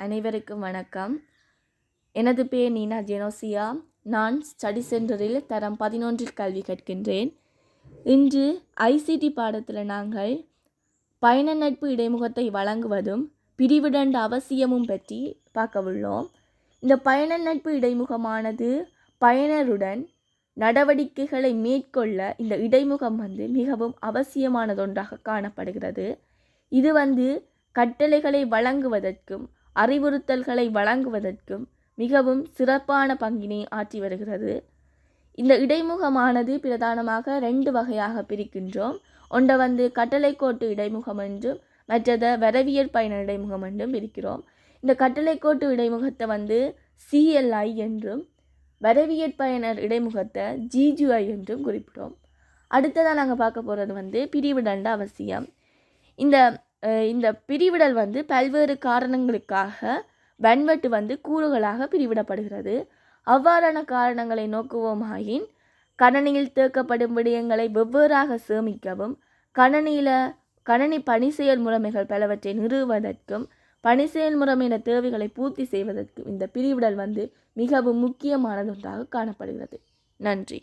அனைவருக்கும் வணக்கம். எனது பேர் நீனா ஜெனோசியா. நான் ஸ்டடி சென்டரில் தரம் பதினொன்றில் கல்வி கற்கின்றேன். இன்று ஐசிடி பாடத்தில் நாங்கள் பயண நட்பு இடைமுகத்தை வழங்குவதும் பிரிவிடண்ட அவசியமும் பற்றி பார்க்க உள்ளோம். இந்த பயண நட்பு இடைமுகமானது பயனருடன் நடவடிக்கைகளை மேற்கொள்ள இந்த இடைமுகம் வந்து மிகவும் அவசியமானதொன்றாக காணப்படுகிறது. இது வந்து கட்டளைகளை வழங்குவதற்கும் அறிவுறுத்தல்களை வழங்குவதற்கும் மிகவும் சிறப்பான பங்கினை ஆற்றி வருகிறது. இந்த இடைமுகமானது பிரதானமாக ரெண்டு வகையாக பிரிக்கின்றோம். ஒன்றை வந்து கட்டளை கோட்டு இடைமுகம் என்றும் மற்றதை வரவியல் பயண இடைமுகம் என்றும் பிரிக்கிறோம். இந்த கட்டளை கோட்டு இடைமுகத்தை வந்து சிஎல்ஐ என்றும் வரவியற் பயனர் இடைமுகத்தை ஜிஜுஐ என்றும் குறிப்பிட்டோம். அடுத்ததாக நாங்கள் பார்க்க போகிறது வந்து பிரிவிடண்ட அவசியம். இந்த இந்த பிரிவிடல் வந்து பல்வேறு காரணங்களுக்காக வன்வெட்டு வந்து கூறுகளாக பிரிவிடப்படுகிறது. அவ்வாறான காரணங்களை நோக்குவோமாயின் கணனியில் தேக்கப்படும் விடயங்களை வெவ்வேறாக சேமிக்கவும் கணனியில் கணனி பணி செயல்முறைமைகள் பலவற்றை நிறுவுவதற்கும் பணி செயல் முறைமையின தேவைகளை பூர்த்தி செய்வதற்கும் இந்த பிரிவிடல் வந்து மிகவும் முக்கியமானதொன்றாக காணப்படுகிறது. நன்றி.